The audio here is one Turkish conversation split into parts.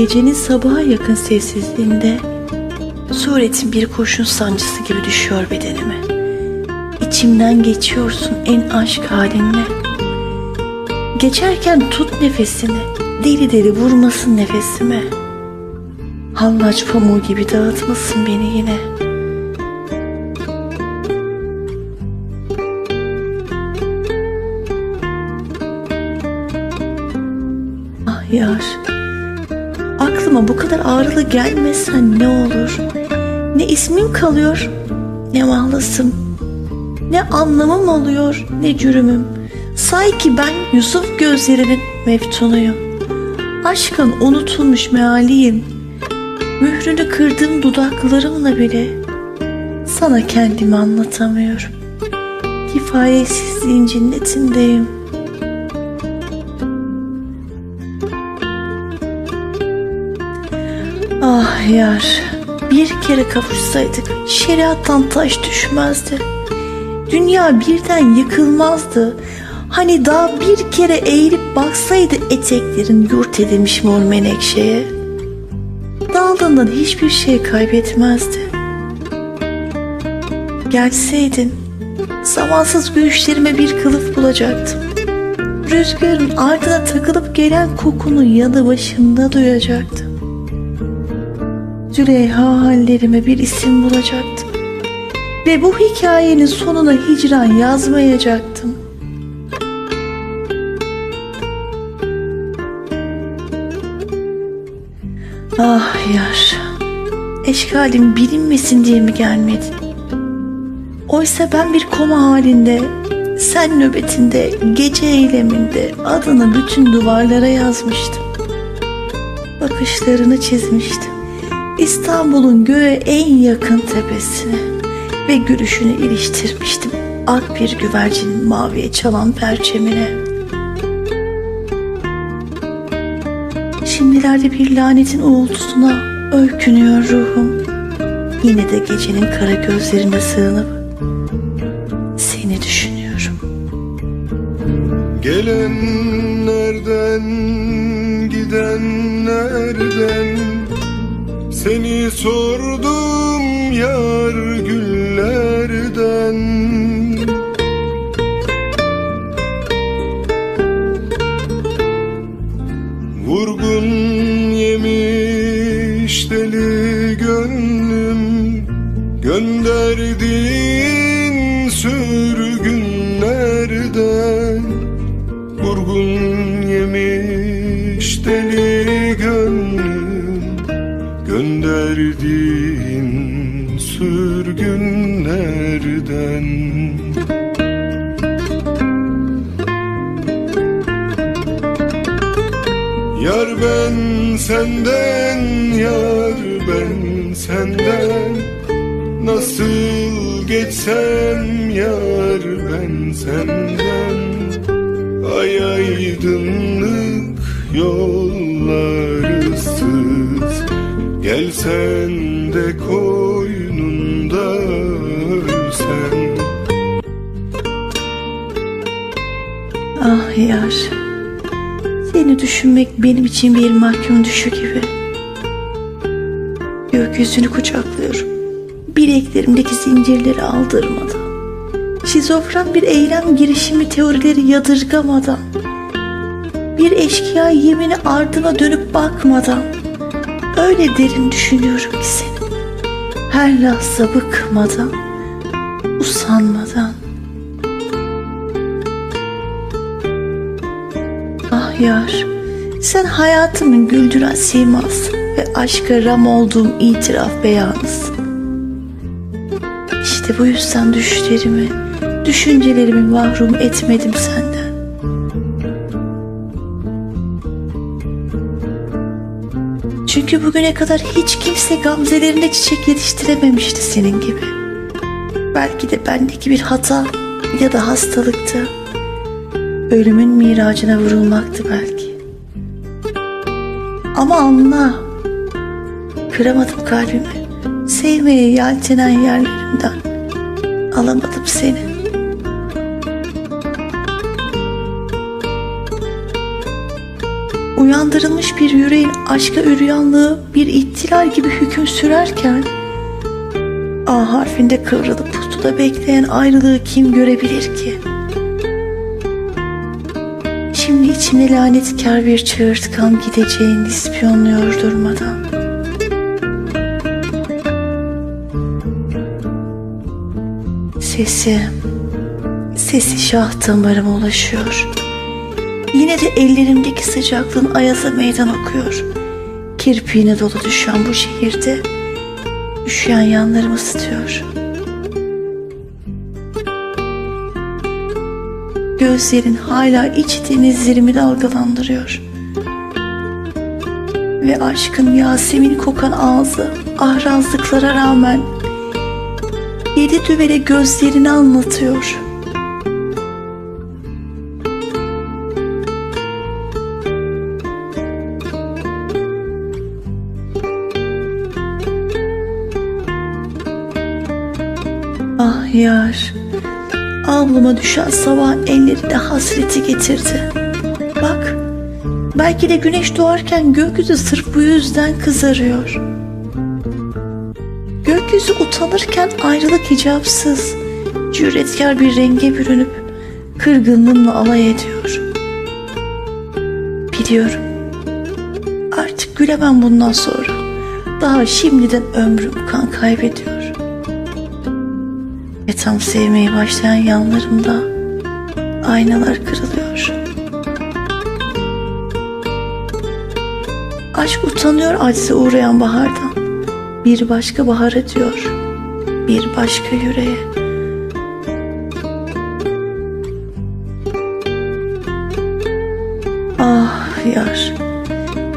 gecenin sabaha yakın sessizliğinde suretin bir kurşun sancısı gibi düşüyor bedenime. İçimden geçiyorsun en aşk halinle. Geçerken tut nefesini, deli deli vurmasın nefesime. Hallaç pamuğu gibi dağıtmasın beni yine. Ah yar, aklıma bu kadar ağrılı gelmesen ne olur? Ne ismim kalıyor, ne mahlasım, ne anlamım oluyor, ne cürümüm. Say ki ben Yusuf gözlerinin meftunuyum. Aşkın unutulmuş mealiyim. Mührünü kırdığım dudaklarımla bile sana kendimi anlatamıyorum. Kifayetsizliğin cinnetindeyim. Ah yar, bir kere kavuşsaydık şeriattan taş düşmezdi. Dünya birden yıkılmazdı. Hani daha bir kere eğilip baksaydı eteklerin yurt edilmiş mor menekşeye. Daldığından hiçbir şey kaybetmezdi. Gelseydin zamansız gülüşlerime bir kılıf bulacaktım. Rüzgarın ardına takılıp gelen kokunu yanı başımda duyacaktım. Züleyha hallerime bir isim bulacaktım. Ve bu hikayenin sonuna hicran yazmayacaktım. Ah yar, eşkalim bilinmesin diye mi gelmedin? Oysa ben bir koma halinde, sen nöbetinde, gece eyleminde adını bütün duvarlara yazmıştım. Bakışlarını çizmiştim. İstanbul'un göğe en yakın tepesine ve gülüşünü iliştirmiştim. Ak bir güvercin maviye çalan perçemine. Şimdilerde bir lanetin uğultusuna öykünüyor ruhum. Yine de gecenin kara gözlerine sığınıp seni düşünüyorum. Gelenlerden gidenlerden Seni sordum yar güllerden. Vurgun yemiş deli gönlüm Gönderdiğin sürgünlerden Vurgun yemiş deli gönlüm Gönderdiğin sürgünlerden Yar ben senden, yar ben senden. Nasıl geçsem yar ben senden. Ay aydınlık ıssız Gelsen de koynunda ölsen Ah yar, seni düşünmek benim için bir mahkum düşü gibi. Gökyüzünü kucaklıyorum. Bileklerimdeki zincirleri aldırmadan. Şizofren bir eylem girişimi teorileri yadırgamadan. Bir eşkıya yemini ardına dönüp bakmadan. Öyle derin düşünüyorum ki seni. Her lahza bıkmadan, usanmadan. Ah yar, sen hayatımın güldüren siması ve aşka ram olduğum itiraf beyanısın. İşte bu yüzden düşlerimi, düşüncelerimi mahrum etmedim senden. Çünkü bugüne kadar hiç kimse gamzelerine çiçek yetiştirememişti senin gibi. Belki de bendeki bir hata ya da hastalıktı. Ölümün miracına vurulmaktı belki. Ama anla. Kıramadım kalbimi. Sevmeye yeltenen yerlerimden. Alamadım seni. Uyandırılmış bir yüreğin aşka üryanlığı bir ihtilal gibi hüküm sürerken A harfinde kıvrılıp pusuda bekleyen ayrılığı kim görebilir ki? Şimdi içine lanetkar bir çığırtkan gideceğini ispiyonluyor durmadan. Sesi, sesi şah damarıma ulaşıyor. Yine de ellerimdeki sıcaklığın ayaza meydan okuyor. Kirpiğine dolu düşen bu şehirde üşüyen yanlarımı ısıtıyor. Gözlerin hala iç denizlerimi dalgalandırıyor. Ve aşkın Yasemin kokan ağzı ahrazlıklara rağmen yedi düvele gözlerini anlatıyor. Yar, ablama düşen sabah ellerinde hasreti getirdi. Bak, belki de güneş doğarken gökyüzü sırf bu yüzden kızarıyor. Gökyüzü utanırken ayrılık icapsız, cüretkar bir renge bürünüp kırgınlığımla alay ediyor. Biliyorum, artık gülemem bundan sonra. Daha şimdiden ömrüm kan kaybediyor. Ve tam sevmeye başlayan yanlarımda aynalar kırılıyor. Aşk utanıyor acize uğrayan bahardan. Bir başka bahar ediyor. Bir başka yüreğe. Ah yar.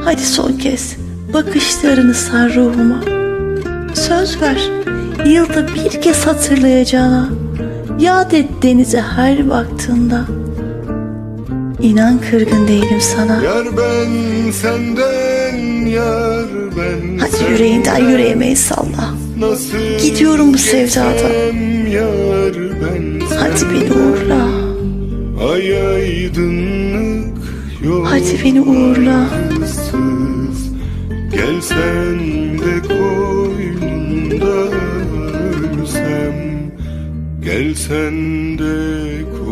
Hadi son kez bakışlarını sar ruhuma. Söz ver. Yılda bir kez hatırlayacağına. Yad et denize her baktığında. İnan kırgın değilim sana. Yar ben senden yar ben Hadi yüreğinden yüreğime el salla. Nasıl Gidiyorum bu sevdadan. geçsem Yar ben Hadi beni uğurla. Ay aydınlık yol Hadi beni uğurla. Sız, Gelsen de ölsem Gelsen de